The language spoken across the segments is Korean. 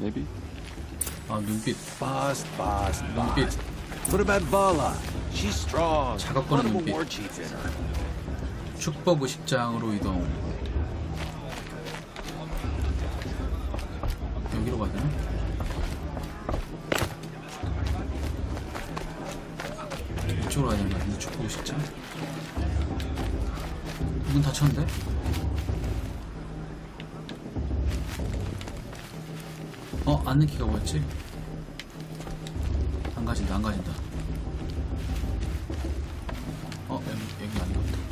Maybe. 아 눈빛 Boss, boss, 눈빛 boss. What about Vala? She's strong. 작업 Put 거는 a 눈빛. war chief in her. 축복 의식장으로 이동 여기로 가야 되나? 이쪽으로 가야 되는 거 같은데 축복 의식장 문 닫혔는데? 어? 앉는 키가 뭐였지? 안 가진다 안 가진다 어? 여기, 여기 아닌 것 같다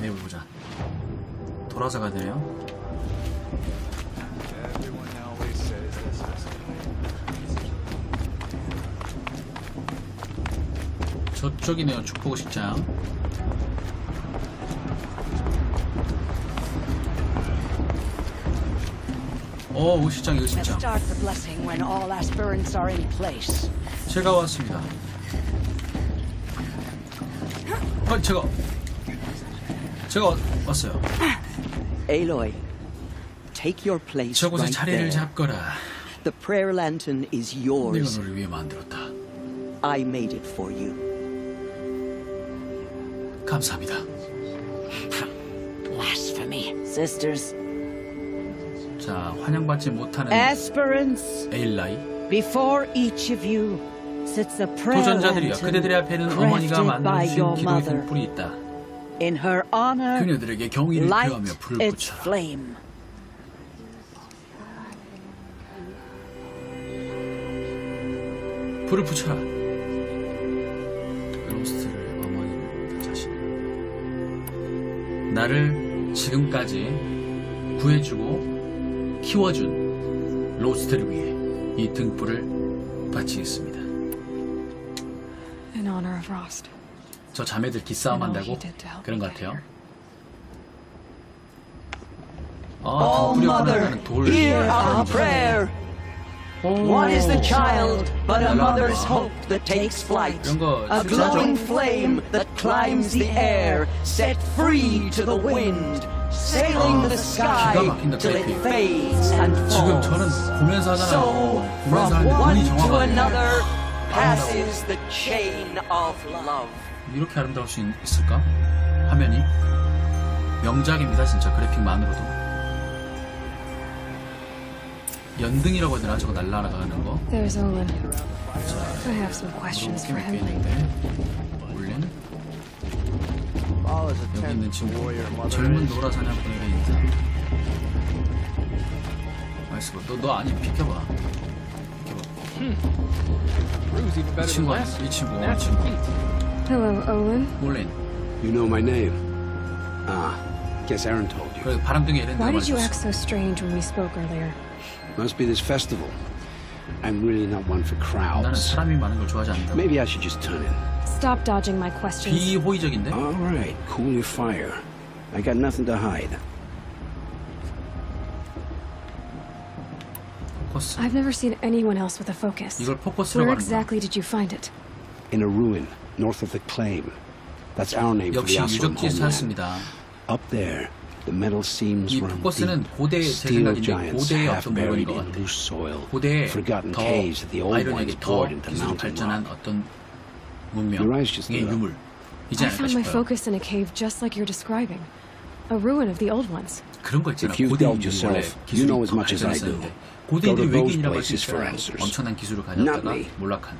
내일 보자. 돌아서 가야 되네요. 저쪽이네요, 축복 식장. all aspirants are in place. 제가 왔습니다. 어, 제가, 제가 왔어요. Aloy, take your place 저곳에 right 자리를 there. 잡거라. The prayer lantern is 내가 yours. 너를 위해 만들었다. I made it for you. 감사합니다. Blasphemy. Sisters, 자, 환영받지 못하는 aspirants, 에일라이. before each of you sits a prayer 도전자들이여, 그대들의 앞에는 어머니가 crafted by 만들어주신 your 기도의 mother. 등불이 있다. In her honor, 그녀들에게 경의를 light 표하며 불을 its 붙여. flame. 불을 붙여라. 로스트를 어머니를 자신. 나를 지금까지 구해주고 키워준 로스트를 위해 이 등불을 바치겠습니다. In honor of Rost. 저 자매들 기싸움 한다고 그런 것 같아요. 아, 등불이 없구나. 돌. Hear our prayer. What is the child but a mother's hope that takes flight? 이런 거 A glowing 진짜죠? flame that climbs the air, set free to the wind, Sailing the sky till it fades and 지금 falls. 저는 보면서 So, 하잖아요. 보면서 from 하는데 one 눈이 to 정확하네. another passes the chain of love. 이렇게 아름다울 수 있, 있을까? 화면이 명작입니다 진짜 그래픽만으로도 연등이라고 해야 되나 저거 날라가는 거 There's Olin. 자, I have some questions for him. 올린 여기 있는 친구 젊은 노라 사냥꾼에게 인사 나이스 너너 아니 비켜봐 비켜봐 이 친구 아니야? 이 친구 이 친구 Hello, Olin. 올린 You know my name? Ah, guess Aaron told you. 그래 바람둥이 에렌드가 Why did you 말해줬어 act so strange when we spoke earlier? Must be this festival. I'm really not one for 나는 crowds. 사람이 많은 걸 좋아하지 않는다 Maybe I should just turn in. Stop dodging my questions. 비호의적인데? All right, cool your fire. I got nothing to hide. 포커스 I've never seen anyone else with a focus. 이걸 포커스라고 Where 하는 거야 exactly did you find it? In a ruin north of the claim. That's our name for 역시 the Aslan 유적지에서 homeland. 찾습니다 Up there, the metal seams 이 run 포커스는 deep. 고대 제 Steel 생각인데 giants 고대의 half 어떤 물건인 buried 것 in 같아 loose soil. 고대에 Forgotten 더 caves that the old ones 아이러니하게 더 poured into 기술이 mountain 발전한 rock. 어떤 문명 Your eyes just 의 lit up. 유물 이지 I 않을까 found my 싶어요 focus in a cave just like you're describing. A ruin of the old ones. 그런 거 있잖아 If you've 고대 delved 인류 원래 yourself, 기술이 you know as 더 much as I do. 발전했었는데 Go to 고대인들이 those 외계인이라고 할 수 places for 있어요 answers. 엄청난 기술을 Not 가졌다가 me. 몰락한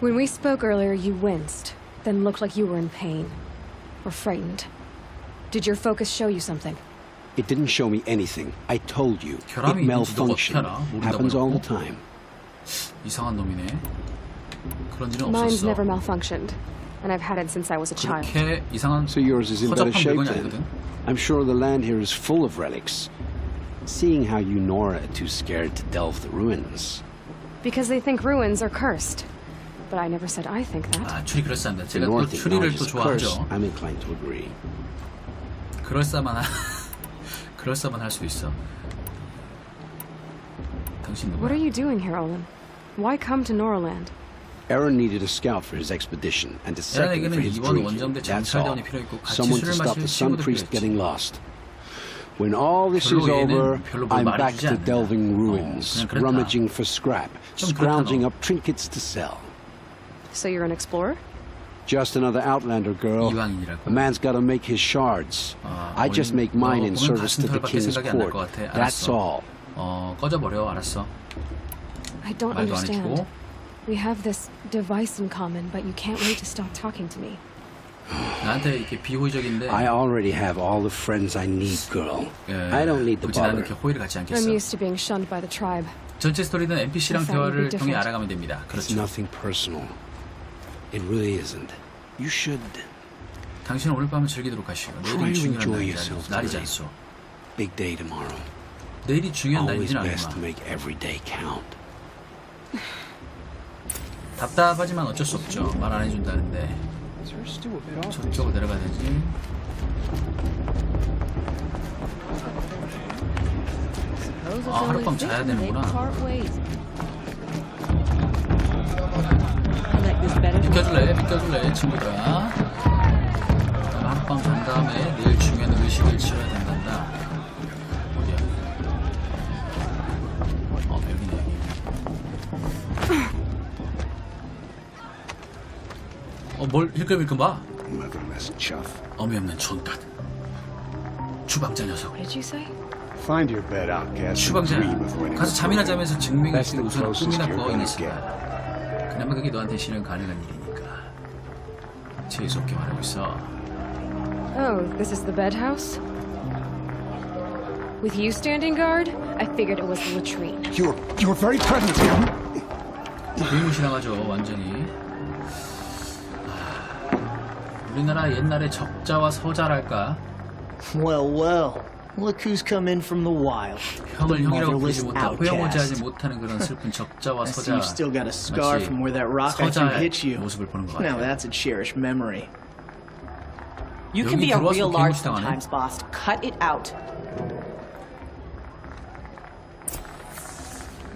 When we spoke earlier, you winced, then looked like you were in pain. Or frightened. Did your focus show you something? It didn't show me anything. I told you. It 결함이 있는지도 malfunctioned. 어떻게 알아? 모른다고 Happens all the 해놓고? time. 이상한 놈이네 그런 일은 Mine's 없었어 never malfunctioned, and I've had it since I was a child. 그렇게 이상한 So yours is in better 허접한 shape 물건이 then. 아니거든 I'm sure the land here is full of relics. Seeing how you Nora are too scared to delve the ruins. Because they think ruins are cursed. But I never said I think that. 아 추리 그럴싸합니다 The 제가 또 North 추리를 또 acknowledges curse. 좋아하죠 I'm inclined to agree. 그럴싸만 하... 그럴싸만 할 수 있어. 당신 What are 누구야? you doing here, Olin? Why come to Noraland? Aaron needed a scout for his expedition and a second for 에란에게는 his 이번 drinking. 원정대 That's all. 장찰대원이 필요 있고 같이 Someone to 술을 stop 마실 the sun 친구도 priest 필요했지. getting lost. When all this is 별로 얘는 over, 별로 뭘 I'm back 말해주지 to 않는다. delving 어, ruins, 그냥 그렇다. rummaging for scrap, 좀 scrounging 그렇다, 너. up trinkets to sell. So you're an explorer? Just another outlander girl. 이방인이라고. A man's got to make his shards. 아, I just 어린- make mine in 너 보면 service to the 가슴털밖에 king's 생각이 안날 court. 것 같아. That's 알았어. all. 어 꺼져버려 알았어. I don't 말도 안 understand. 해주고. We have this device in common, but you can't wait to stop talking to me. 나한테 이렇게 비호의적인데. I already have all the friends I need, girl. 예, I don't need the 굳이 나는 bother. 이렇게 호의를 갖지 I'm 않겠어. used to being shunned by the tribe. 전체 스토리는 NPC랑 I thought 대화를 you'd be 통해 different. 알아가면 됩니다. It's 그렇죠. nothing personal. It really isn't. You should 당신은 오늘 밤을 즐기도록 하시오. Try 내일이 to 중요한 enjoy 날이지 yourself 날이지 tonight. 않소. big day tomorrow. 내일이 중요한 Always 날이진 best to 않구만. make every day count. 답답하지만 어쩔 수 없죠. 말 안 해준다는데. 저쪽으로 내려가야 되지. 아, 하룻밤 자야 되는구나. 비켜줄래? 비켜줄래? 친구들아. 내가 하룻밤 잔 다음에 내일 중요한 의식을 치러야 된단다. 어, 뭘 힐끔힐끔 봐? Motherless chuff. 어미 없는 촌갓. 주방자 녀석. What did you say? Find your bed, outcast. 주방자. and dream of winning 가서 잠이나. 자면서 증명할 That's 수 있는 the 우선 closest 꿈이나 you're get. 그나마 그게 너한테 실현 가능한 일이니까. 재수없게 말하고 있어. Oh, this is the bed house? With you standing guard, I figured it was the latrine. Your, your very presence here. 불무실랑하죠 완전히 아, 우리나라 옛날에 적자와 서자랄까 Well, well. Look who's come in from the wild. 형을 The 형이라고 부르지 motherless 못하고 호영호지하지 outcast. 못하는 그런 슬픈 적자와 I see 서자 you've still got a scar 마치 from where that rock I threw 서자의 hit you. 모습을 보는 것 Now 같아요 that's a cherished memory. You can 여기 be a 들어와서 real large 개무시당하네. sometimes, boss. Cut it out.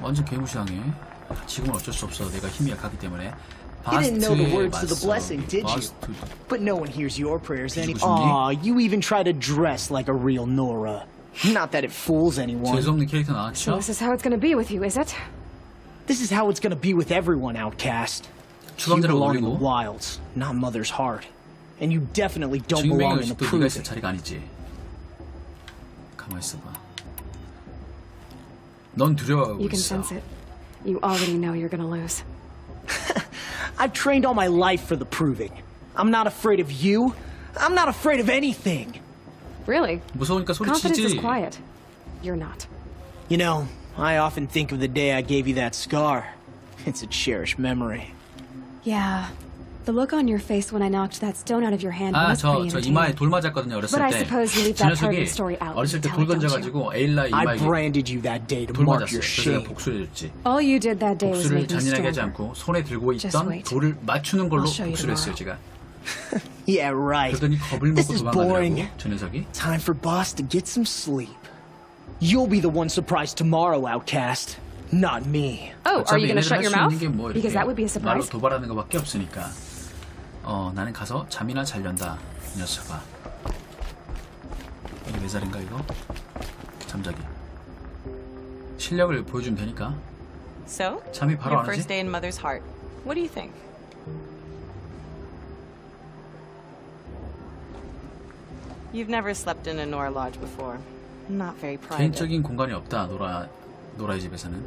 완전 개무시당해 지금은 어쩔 수 없어 내가 힘이 약하기 때문에 You didn't know the words to the blessing, did you? But no one hears your prayers any. Aw, you even try to dress like a real Nora. Not that it fools anyone. So this is how it's gonna be with you, is it? This is how it's gonna be with everyone, outcast. You belong in the wilds, not Mother's heart. And you definitely don't belong in the 아니지 가만히 있어봐 넌 두려워하고 You can 있어 sense it. You already know you're gonna lose. I've trained all my life for the proving. I'm not afraid of you. I'm not afraid of anything. Really? 무서우니까 Confidence is 소리치지 quiet. You're not. You know, I often think of the day I gave you that scar. It's a cherished memory. Yeah. The look on your face when I knocked that stone out of your hand 아, was 저, pretty 저 entertaining. 이마에 돌 맞았거든요, 어렸을 But I 때. suppose you leave 저 that part of 녀석이 the story out 어렸을 때 when 돌 you tell it, don't 던져가지고 에일라 I 이마에 branded you that day to 돌 mark 맞았어요. your 그래서 내가 shame. 복수를 해줬지. All you did that day was 복수를 make me 잔인하게 하지 stronger. 않고 손에 들고 Just 있던 wait. 돌을 맞추는 걸로 I'll show you 복수를 했어요, tomorrow. 제가. Yeah, right. 그러더니 겁을 This 먹고 is boring. 도망가더라고, 저 녀석이. Time for boss to get some sleep. You'll be the one surprised tomorrow, outcast. Not me. Oh, are you 어차피 gonna 얘네들 shut your 할수 mouth? 있는 게뭐 이렇게 Because that would be a 말로 surprise. 도발하는 것밖에 없으니까. 어, 나는 가서 잠이나 잘련다, 이 녀석아. 이게 몇 살인가 이거? 잠자기. 실력을 보여주면 되니까. So, 잠이 바로 your 안 오지? first day in Mother's Heart. What do you think? You've never slept in a Nora lodge before. Not very private. 개인적인 공간이 없다, 노라, 노라의 집에서는.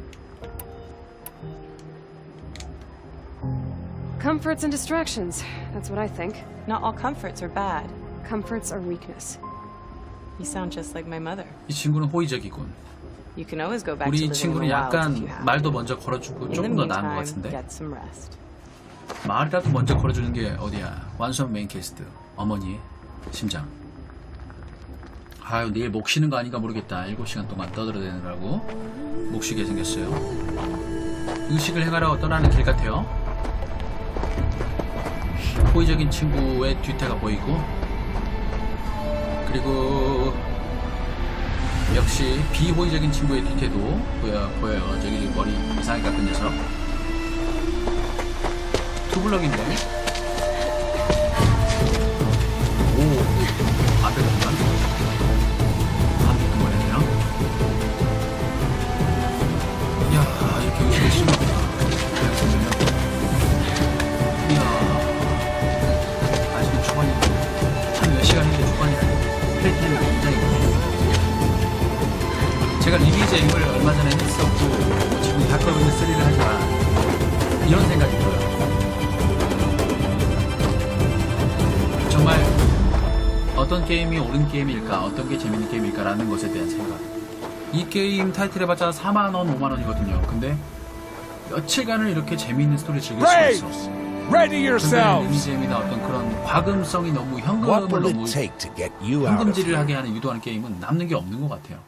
Comforts and distractions. That's what I think. Not all comforts are bad. Comforts are weakness. You sound just like my mother. 이 친구는 호의적이군. You can always go back to 우리 living in 친구는 the wild if 약간 you have 말도 to. 먼저 걸어주고 In the 조금 더 나은 것 meantime, 같은데 get some rest. 말이라도 먼저 걸어주는 게 어디야 완수한 메인 캐스트 어머니의 심장 아유 내일 목 쉬는 거 아닌가 모르겠다 7시간 동안 떠들어대느라고 목 쉬게 생겼어요 의식을 행하러 떠나는 길 같아요 호의적인 친구의 뒤태가 보이고 그리고 역시 비호의적인 친구의 뒤태도 보여, 보여요. 저기 머리 이상하게 깎은 녀석. 투블럭인데 옳은 게임일까, 어떤 게 재밌는 게임일까라는 것에 대한 생각. 이 게임 타이틀 해봤자 4만원, 5만원이거든요. 근데 며칠간을 이렇게 재미있는 스토리 즐길 수가 있어. Yourselves! 리니지엠이나 어떤 그런 과금성이 너무 현금을 너무 현금질을? 하게 하는 유도하는 게임은 남는 게 없는 것 같아요.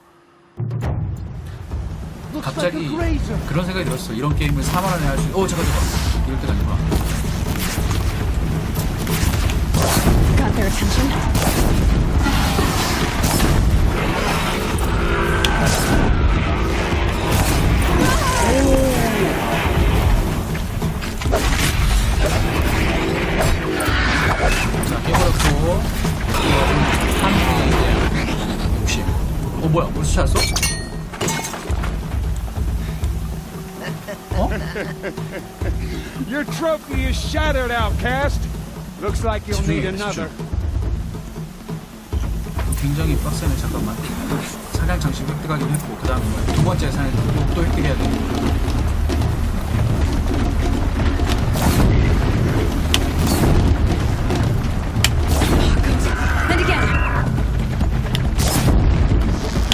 갑자기 그런 생각이 들었어. 이런 게임을 4만 원에 할 수, 어 잠깐 잠깐 이럴 때가 아니구나. Looks like you'll need another. 굉장히 빡세네 잠깐만 사냥 장식 획득하긴 했고 그 다음에 두 번째 사냥 또, 또 획득해야 돼 And again.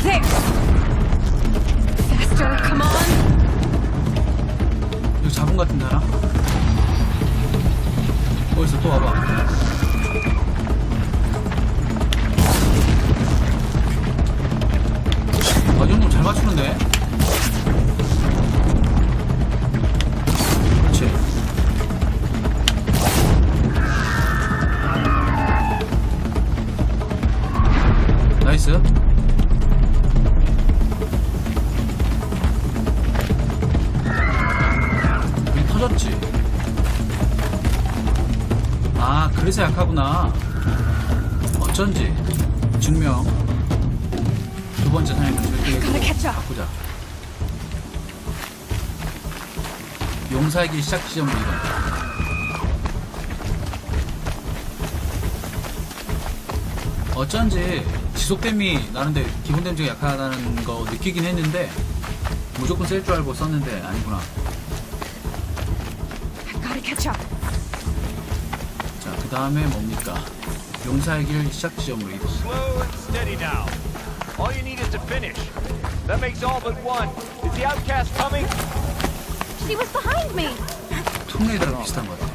There. Faster, come on. 이거 잡은 것 같은데 하 나? 어디서 또 와봐 아, 이 정도면 잘 맞추는데? 그렇지 나이스 약하구나. 어쩐지. 증명. 두 번째 사냥을 절대. 바꾸자. 용사의 길 시작 지점으로 이동. 어쩐지 지속 댐이 나는데 기본 댐제가 약하다는 거 느끼긴 했는데 무조건 셀줄 알고 썼는데 아니구나 다음에 뭡니까 용사의 길 시작 지점으로 이동 Slow and steady now. All you need is to finish. That makes all but one. Is the outcast coming? She was behind me. 툼레이더랑 비슷한 것 같아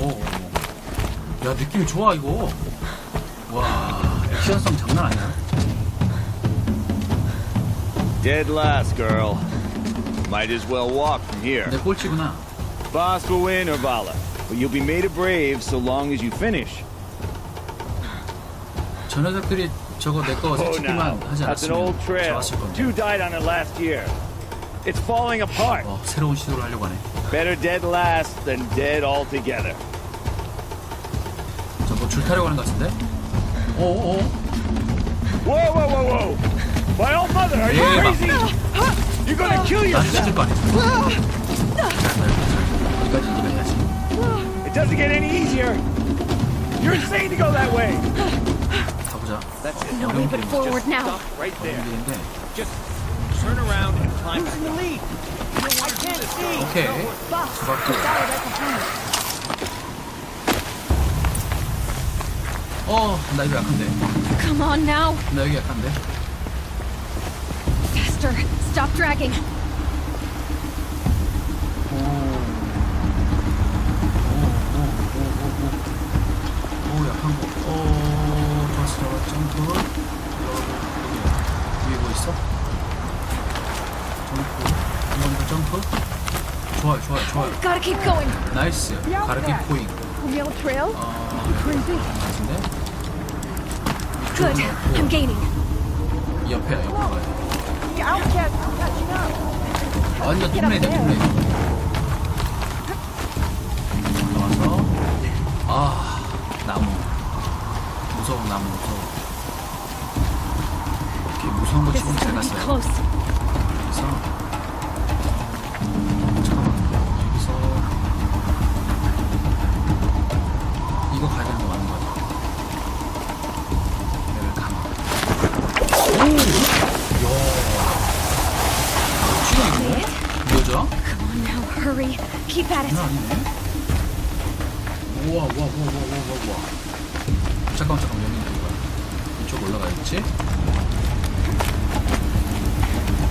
오, 오, 오. 야 느낌 좋아 이거 와 액션성 장난 아니야 Dead last, girl. Might as well walk from here. 내 꼴찌구나 Boss will win or Vala, but you'll be made a brave so long as you finish. 저 녀석들이 저거 내 거 Oh, now. 새치기만 하지 That's an 않았으면 old trail. 좋았을 건데 Two died on it last year. It's falling apart. 어, 새로운 시도를 하려고 하네 Better dead last than dead altogether. 저 뭐 줄 타려고 하는 것 같은데? 오오 Whoa, whoa, whoa, whoa! My old mother, are you Yeah. crazy? You're gonna kill 나한테 yourself! 찢을 거 아니야 여기까지 이기면 해야지 It doesn't get any easier. You're insane to go that way. 가보자 That's it. No way but forward now. Right there. 길인데 Just turn around and climb back up. I can't see. 오케이 잡았고 어나 이거 약한데 Come on now. 나 여기 약한데 Faster. Stop dragging. 오 약한 거. 오 좋았어 좋았어 점프. 위에 뭐 있어? 점프. 한번더 점프. 좋아요 좋아요 좋아요. Gotta keep going. 나이스. 가르기 포잉. Real trail? 어 같은데 Good. I'm gaining. 옆에야 옆에 돼. 완전 뚱레이다 뚱레이다. 나와서 아 나무 무서워 나무 무서워. 이렇게 무서운 거 is 잘 갔어요. 아니네? 뭐죠? 이건 아니네? 우와 우와 우와 우와 우와 우와 잠깐만 잠깐만 여기 있는 거야 이쪽 올라가야지.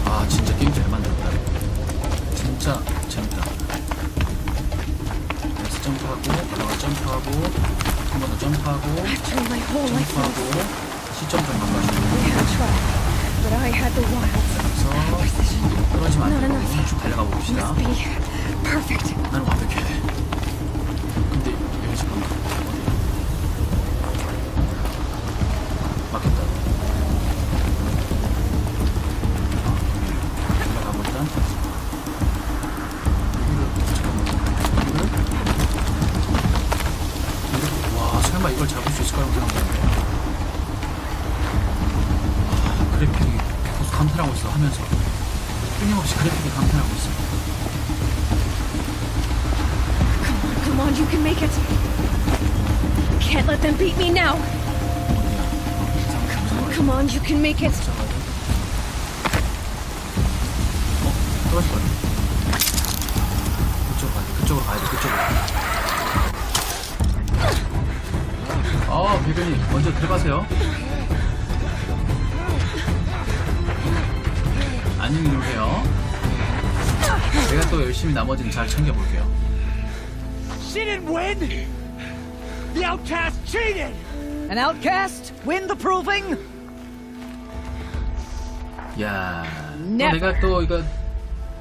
아 진짜 게임 잘 만들었다 진짜 재밌다 그래서 점프하고 올라가 점프하고 한 번 더 점프하고 점프하고 시점점 만가지고 We had a trial, but I had the wilds. 그래서 떨어지면 안 Not 되고, enough. 쭉 달려가 봅시다. Must be perfect. 나는 완벽해. 감탄하고 있어 하면서 끊임없이 그래픽이 감탄하고 있어. Come on, you can make it. Can't let them beat me now. Come on, you can make it. 어? 떨어질 것 같아. 그쪽으로 가야 돼. 그쪽으로 가야 돼. 그쪽으로. 아, 배변이 먼저 들어가세요. 안녕히 계세요. 제가 또 열심히 나머지는 잘 챙겨볼게요. She didn't win! The outcast cheated! An outcast? Win the proving? 야, 또 Never. 내가 또 이거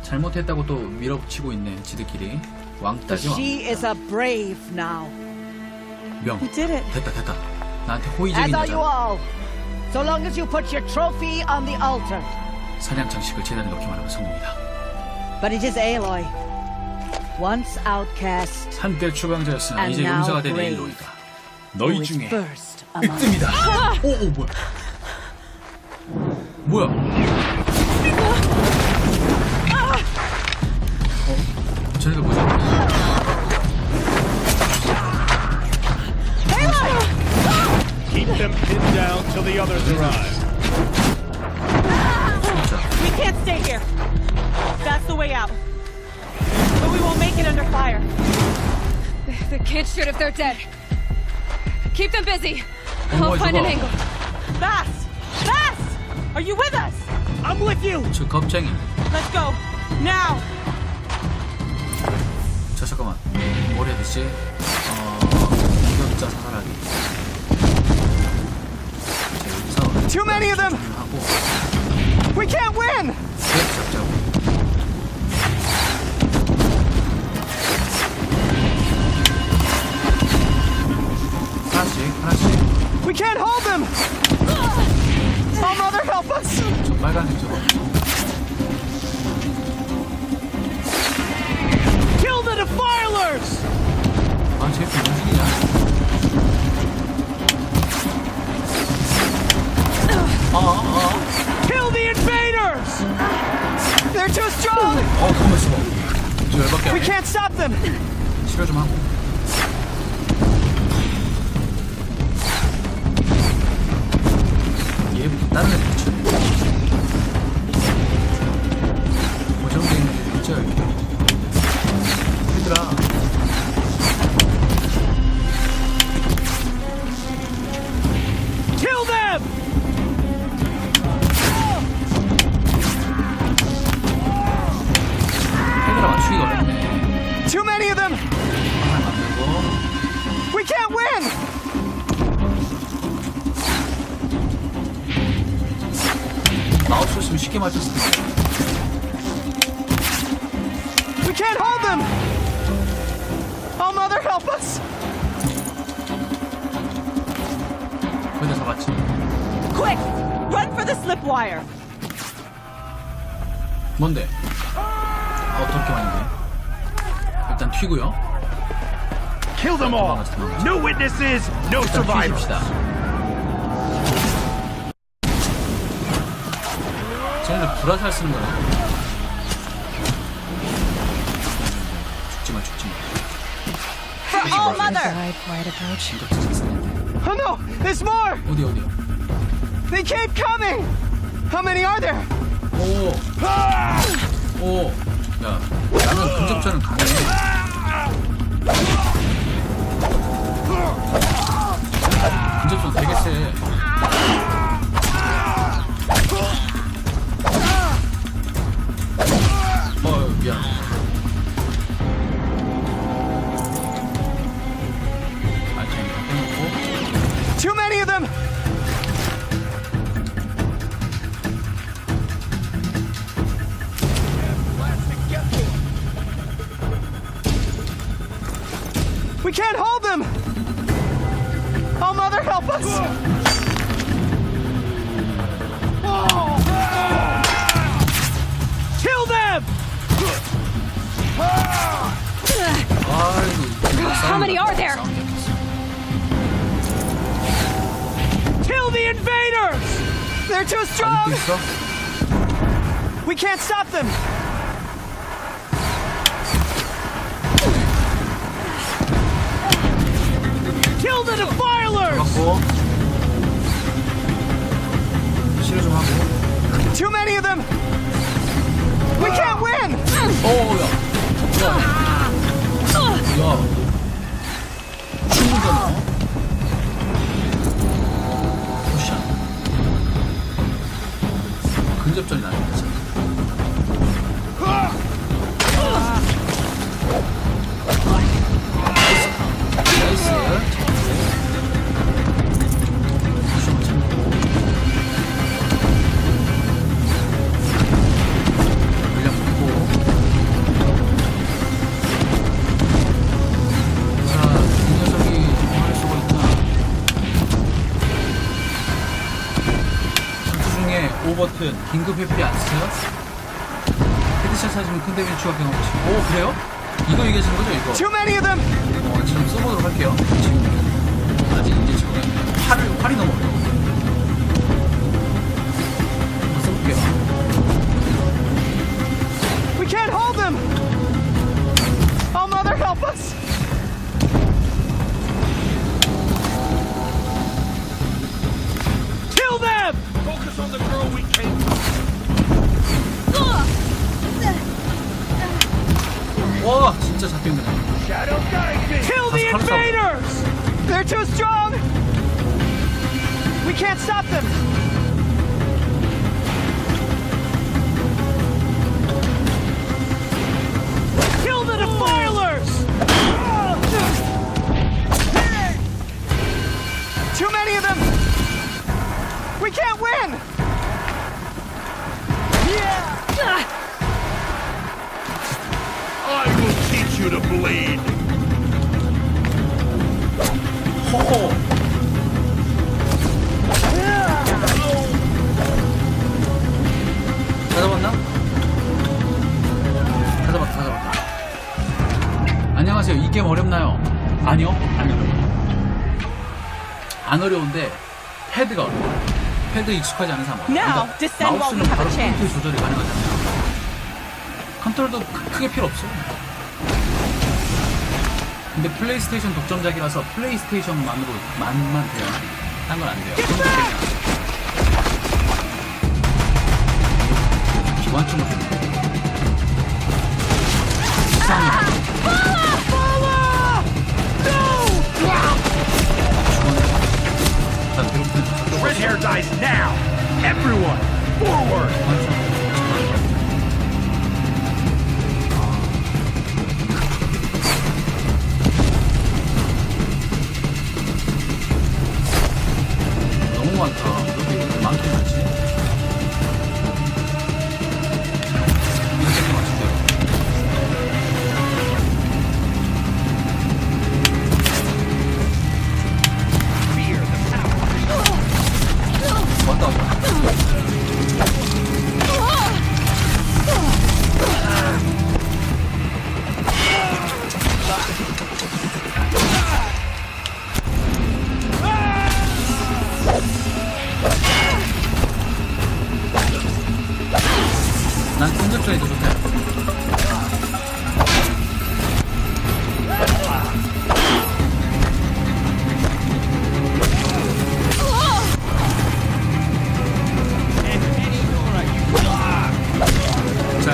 잘못했다고 또 밀어붙이고 있네. 지들끼리. 왕따지 왕. She is a brave now. 명. You did it. 됐다, 됐다. 나한테 As 호의적인 are you 여자. all. So long as you put your trophy on the altar. 사냥 장식을 재단에 넣기만 하면 성공이다. But it is Aloy. Once outcast, 한때 추방자였으나 And 이제 now 용사가 된 brave. 에일로이다. who 너희 is 중에 first among 뜹니다. 오, 오, 뭐야? 뭐야? 어? 쟤네가 뭐지? Keep them pinned down till the others arrive. 진짜. We can't stay here. That's the way out. But we won't make it under fire. They can't shoot if they're dead. Keep them busy. Oh, I'll find an 저거. angle. Fast! Fast! Are you with us? I'm with you! 저 겁쟁이. Let's go. Now! 자, 잠깐만. 뭘 해야 되지? 어, 기격자 사살하기. 자, 여기서 Too many of them! 하고, We can't win! 셋 잡자고. 하나씩, 하나씩. We can't hold them! Oh, mother, help us! 저 빨간색 저거. Kill the defilers! 아, 쟤 무슨 아, 아, 아. Kill the invaders! They're too strong! 어, 가만 있어. 저 열받게 We 하네. can't stop them! 아, 어떻게 많이 일단 튀고요. Kill them all. No witnesses, no survivors. 쟤네들 불화살 쓰는 거야. 죽지 마, 죽지 마. For all mother! Oh no! There's more! 어디, 어디야? They keep coming! How many are there? 오! 오! 야, 나는 근접전은 강해. 근접전 되게 세. We can't hold them! Oh, Mother, help us! Kill them! How many are there? Kill the invaders! They're too strong! We can't stop them! 충분잖 긴급 회피 안 써요? 헤드샷 사시면 큰 데미지 추가 경험치. 오 그래요? 이거 얘기하시는 거죠 이거? Too many of them! 어, 지금 써보도록 할게요. 지금 아직 이제 지금 팔을 팔이 어려워. 한번 써볼게요. We can't hold them! Oh, Mother, help us! They're too strong! We can't stop them! 아니요, 안 어려워요. 안 어려운데 패드가 어려워요. 패드 익숙하지 않은 사람. We 마우스는 바로. 컨트롤 조절이 가능하잖아요. 컨트롤도 크- 크게 필요 없어요. 근데 플레이스테이션 독점작이라서 플레이스테이션만으로 만만 돼요. 딴 건 안 돼요. 기관총을 좀 이상해. Hair dies now! Everyone! Forward!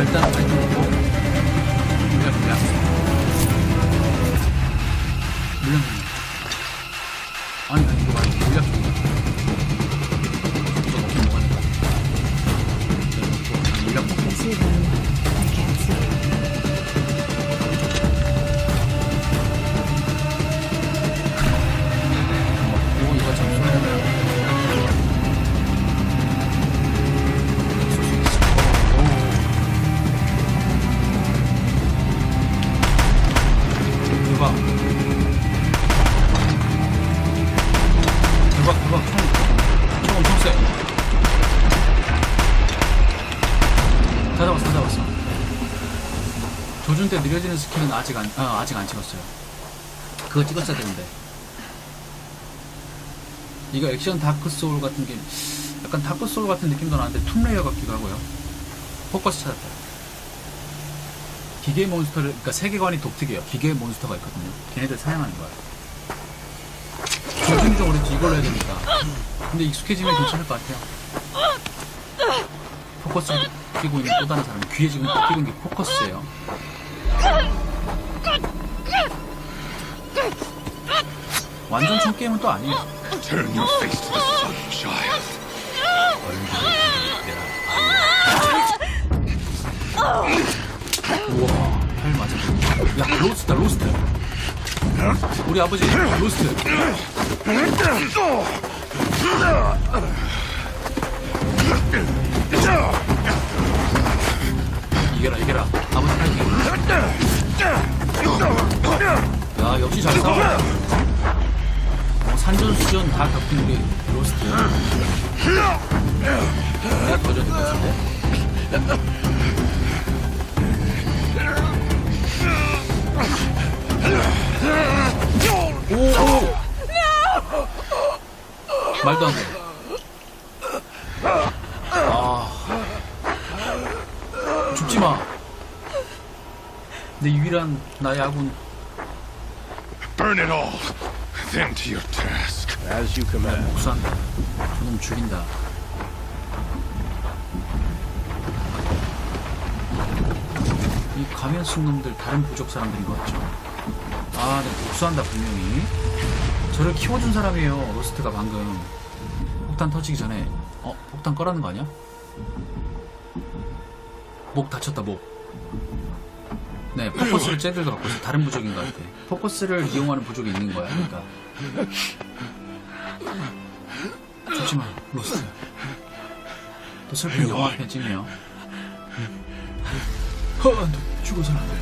일단 아직 안 아, 아직 안 찍었어요. 그거 찍었어야 되는데. 이거 액션 다크 소울 같은 게 약간 다크 소울 같은 느낌도 나는데 툼레이어 같기도 하고요. 포커스 찾았다. 기계 몬스터를 그러니까 세계관이 독특해요. 기계 몬스터가 있거든요. 걔네들 사냥하는 거야. 오랬지 이걸로 해야 되니까. 근데 익숙해지면 괜찮을 것 같아요. 포커스를 끼고 있는 또 다른 사람 귀에 지금 끼고 있는 게 포커스예요 완전 총 게임은 또 아니에요. Turn your face to the sun, child. 우와 팔 맞아 야 로스트다 로스트. 우리 아버지 로스트. 이겨라 이겨라. 아버지 파이팅. 야 역시 잘 싸워. 어, 산전 수전 다 겪은 우리 로스트 내가 더 져야 될것 같은데 말도 안 돼. 아. 죽지 마. 내 유일한 나의 아군. Burn it all. Then to your task. As you command. 복수한다. 저놈 죽인다. 이 가면 쓴 놈들 다른 부족 사람들인 것 같죠? 아, 네, 복수한다 분명히. 저를 키워준 사람이에요. 로스트가 방금 폭탄 터지기 전에 어 폭탄 꺼라는 거 아니야? 목 다쳤다 목. 네, 포커스를 쟤들도 갖고 있어. 다른 부족인 것 같아. 포커스를 이용하는 부족이 있는 거야. 그러니까. 마, 로스트. 또 슬픈 영화 편 찜이에요. 허, 너 죽어서는 안 돼.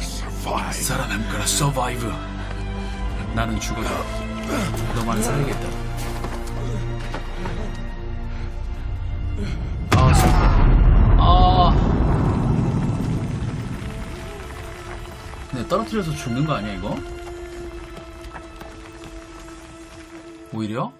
Survive. 살아남을 거라, 서바이브. 나는 죽어도 너만은 살리겠다. 떨어뜨려서 죽는 거 아니야, 이거? 오히려?